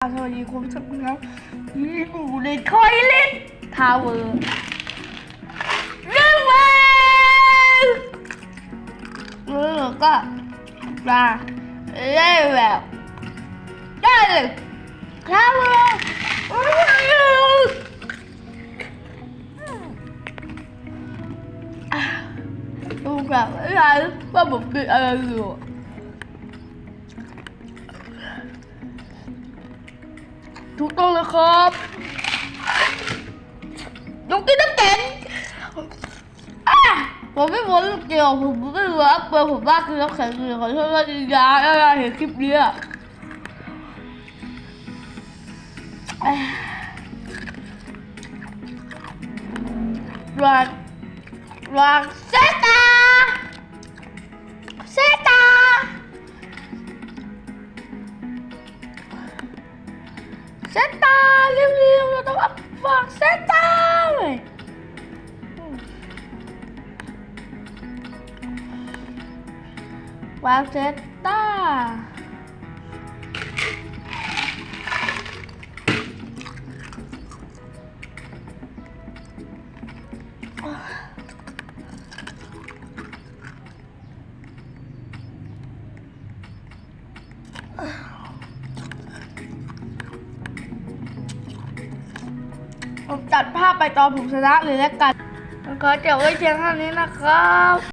สวัสดีคุณผู้ชมครับนี่อยู่ในทอยเล็ตทาวเวอร์เรื่องมาแล้วก็มาเล่นแบบได้เลยทาวเวอร์ดูแบบอะไรว่าผมกินอะไรอยู่ ถูกต้องเลยครับลูกกินน้ำแข็งผมไม่บอกลูกเดียวผมไม่รู้ว่าเปิดผมบ้าคือน้ำแข็งเลยขอโทษว่าจริงๆนะอะไรเห็นคลิปนี้อะเอ้ยวางวางเซ เซนตาเร็วๆเร ผมจัดภาพไปตอนผมชนะเลยแล้วกันขอจบไว้เพียงเท่านี้นะครับ